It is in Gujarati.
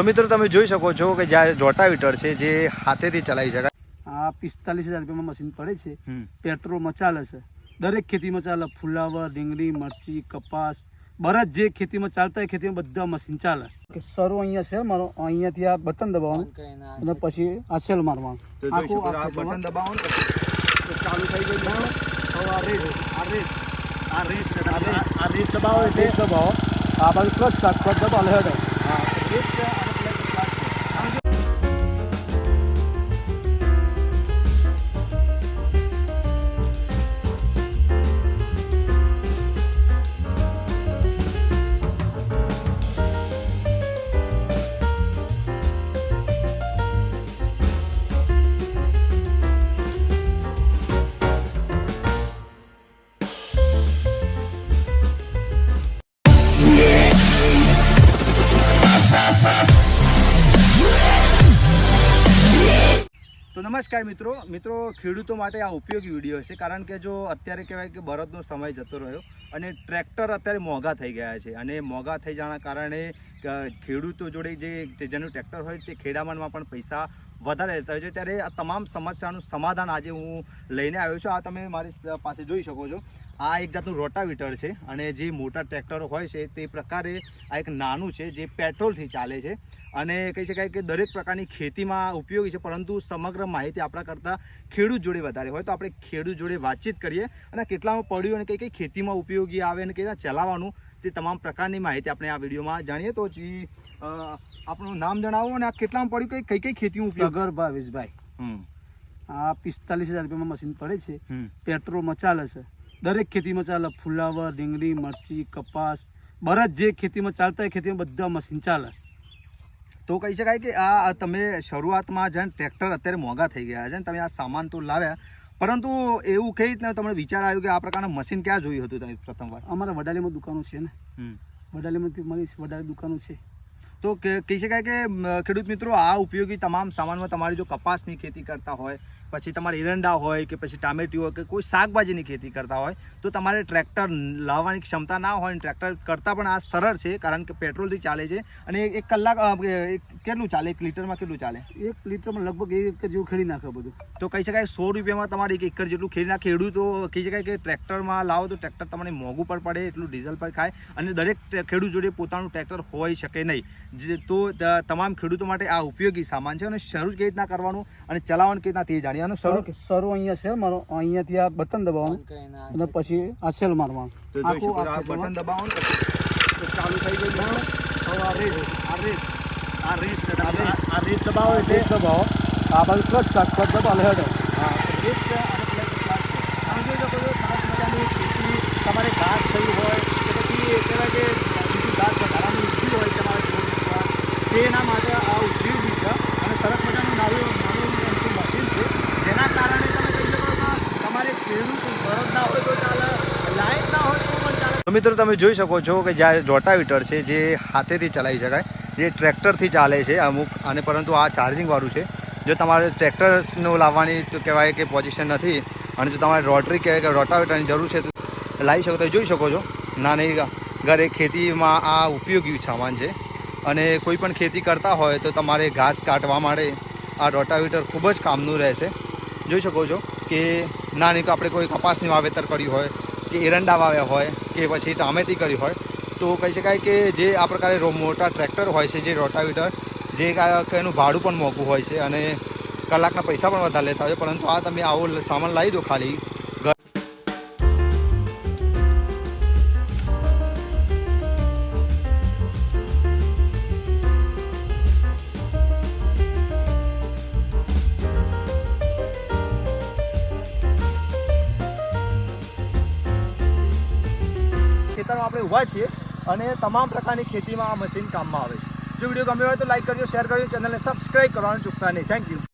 તો મિત્રો તમે જોઈ શકો છો કે જ્યાં રોટાવીટર છે જે હાથેથી ચલાવી શકાય. આ પિસ્તાલીસ હજાર રૂપિયામાં મશીન પડે છે. પેટ્રોલમાં ચાલે છે. દરેક ખેતીમાં ચાલે. ફુલાવર રીંગણી મરચી કપાસ. બરજ જે ખેતીમાં ચાલતા હોય ખેતીમાં બધા મશીન ચાલે. કે સરો અહીંયા છે મારો અહીંયાથી આ બટન દબાવવાનું. અને પછી આ સેલ મારવાનું. બટન દબાવવાનું ચાલુ થઈ ગયું આ રેસ આ રેસ. આ રેસ આ રેસ. દબાવો રેસ દબાવો. આ બાજુ ક્લચ ક્લચ દબાવો હેડો. હા, રેસ તો નમસ્કાર મિત્રો. મિત્રો, ખેડૂતો માટે આ ઉપયોગી વીડિયો છે. કારણ કે જો અત્યારે કહેવાય કે બળદનો સમય જતો રહ્યો અને ટ્રેક્ટર અત્યારે મોંઘા થઈ ગયા છે અને મોંઘા થઈ જવાના કારણે ખેડૂતો જોડે જે જેનું ટ્રેક્ટર હોય તે ખેડામાનમાં પણ પૈસા વધારે રહેતા હોય છે. ત્યારે આ તમામ સમસ્યાનું સમાધાન આજે હું લઈને આવ્યો છું. આ તમે મારી પાસે જોઈ શકો છો. આ એક જાતનું રોટાવીટર છે અને જે મોટા ટ્રેક્ટરો હોય છે તે પ્રકારે આ એક નાનું છે જે પેટ્રોલથી ચાલે છે અને કહી શકાય કે દરેક પ્રકારની ખેતીમાં ઉપયોગી છે. પરંતુ સમગ્ર માહિતી આપણા કરતાં ખેડૂત જોડે વધારે હોય. તો આપણે ખેડૂત જોડે વાતચીત કરીએ અને કેટલામાં પડ્યું અને કઈ કઈ ખેતીમાં ઉપયોગી આવે અને કઈ ચલાવવાનું તે તમામ પ્રકારની માહિતી આપણે આ વિડીયોમાં જાણીએ. તો જી આપણું નામ જણાવો અને આ કેટલામાં પડ્યું કઈ કઈ કઈ ખેતી ઉપયોગ? સગર ભાવેશભાઈ. આ પિસ્તાલીસ હજાર રૂપિયામાં મશીન પડે છે. પેટ્રોલમાં ચાલે છે. દરેક ખેતીમાં ચાલે. ફુલાવર રીંગણી મરચી કપાસ. બરજ જે ખેતીમાં ચાલતા હોય ખેતીમાં બધા મશીન ચાલે. તો કહી શકાય કે આ આ તમે શરૂઆતમાં જેમ ટ્રેક્ટર અત્યારે મોંઘા થઈ ગયા છે તમે આ સામાન તો લાવ્યા પરંતુ એવું કઈ રીતના તમને વિચાર આવ્યો કે આ પ્રકારનું મશીન ક્યાં જોયું હતું તમે પ્રથમવાર? અમારા વડાલીમાં દુકાનો છે ને. વડાલીમાં વડાલીમાંથી મળી વડાલી દુકાનો છે. તો કે કહી શકાય કે ખેડૂત મિત્રો આ ઉપયોગી તમામ સામાનમાં તમારી જો કપાસની ખેતી કરતા હોય પછી તમારે એરંડા હોય કે પછી ટામેટી હોય કે કોઈ શાકભાજીની ખેતી કરતા હોય તો તમારે ટ્રેક્ટર લાવવાની ક્ષમતા ના હોય ને ટ્રેક્ટર કરતાં પણ આ સરળ છે કારણ કે પેટ્રોલથી ચાલે છે. અને એક કલાક કેટલું ચાલે? એક લીટરમાં કેટલું ચાલે? એક લીટરમાં લગભગ એક એકર જેવું ખેડી નાખે બધું. તો કહી શકાય સો રૂપિયામાં તમારે એક એકર જેટલું ખેડીના ખેડૂતો કહી શકાય કે ટ્રેક્ટરમાં લાવો તો ટ્રેક્ટર તમને મોંઘું પણ પડે એટલું ડીઝલ પર ખાય. અને દરેક ખેડૂત જોડે પોતાનું ટ્રેક્ટર હોઈ શકે નહીં. જે તો તમામ ખેડૂતો માટે આ ઉપયોગી સામાન છે અને શરૂ કેવી રીતના કરવાનું અને ચલાવવાનું કેવી રીતના તે જાણીએ અને શરૂ સરો સરો અહીંયા છે મારો અહીંયાથી આ બટન દબાવવાનું અને પછી આ સેલ મારવાનું. આ બટન દબાવો ને પછી તો ચાલુ થઈ ગયું? હવે આ રેસ આ રેસ આ રેસ આ રેસ. રેસ. આ રેસ દબાવો રેસ દબાવો. આ બાજુ ક્લચ શાક ક્લચ દબાવો હેડો. હા, રેસ અને તમારે ઘાસ થયું હોય કે પછી કહેવાય કે બીજું ઘાસ વધારાનું ઉગ્યું હોય તમારે છોડ તેના માટે આ ઉપયોગી છે અને સરસ મજાનું નાનું નાનું અમથું મશીન છે જેના કારણે તમે કહી શકો કે તમારે ખેડૂત બળદ ના હોય તો ચાલે લાઈટ ના હોય તો પણ ચાલે તો મિત્રો તમે જોઈ શકો છો કે જ્યાં રોટાવીટર છે, જે હાથેથી ચલાવી શકાય, જે ટ્રેક્ટરથી ચાલે છે અમુક, અને પરંતુ આ ચાર્જિંગવાળું છે. જો તમારે ટ્રેક્ટરનું લાવવાની તો કહેવાય કે પોઝિશન નથી, અને જો તમારે રોટરી કહેવાય કે રોટાવીટરની જરૂર છે, તો લાવી શકો તો જોઈ શકો છો, નાની ઘરે ખેતીમાં આ ઉપયોગી સામાન છે. અને કોઈ પણ ખેતી કરતા હોય તો તમારે ઘાસ કાઢવા માટે આ રોટાવીટર ખૂબ જ કામનું રહેશે. જોઈ શકો છો કે નાની આપણે કોઈ કપાસની વાવેતર કર્યું હોય કે એરંડા વાવ્યા હોય કે પછી ટામેટી કરી હોય, તો કહી શકાય કે જે આ પ્રકારે મોટા ટ્રેક્ટર હોય છે, જે રોટાવેટર, જે એનું ભાડું પણ મોંઘું હોય છે અને કલાકના પૈસા પણ વધારે લેતા હોય, પરંતુ આ તમે આવો સામાન લાવી દો ખાલી ખેતરમાં આપણે ઊભા છીએ અને તમામ પ્રકારની ખેતીમાં આ મશીન કામમાં આવે છે. જો વીડિયો ગમ્યો હોય તો લાઈક કરજો શેર કરજો, ચેનલને સબસ્ક્રાઈબ કરવાનું ચૂકતા નહીં. Thank you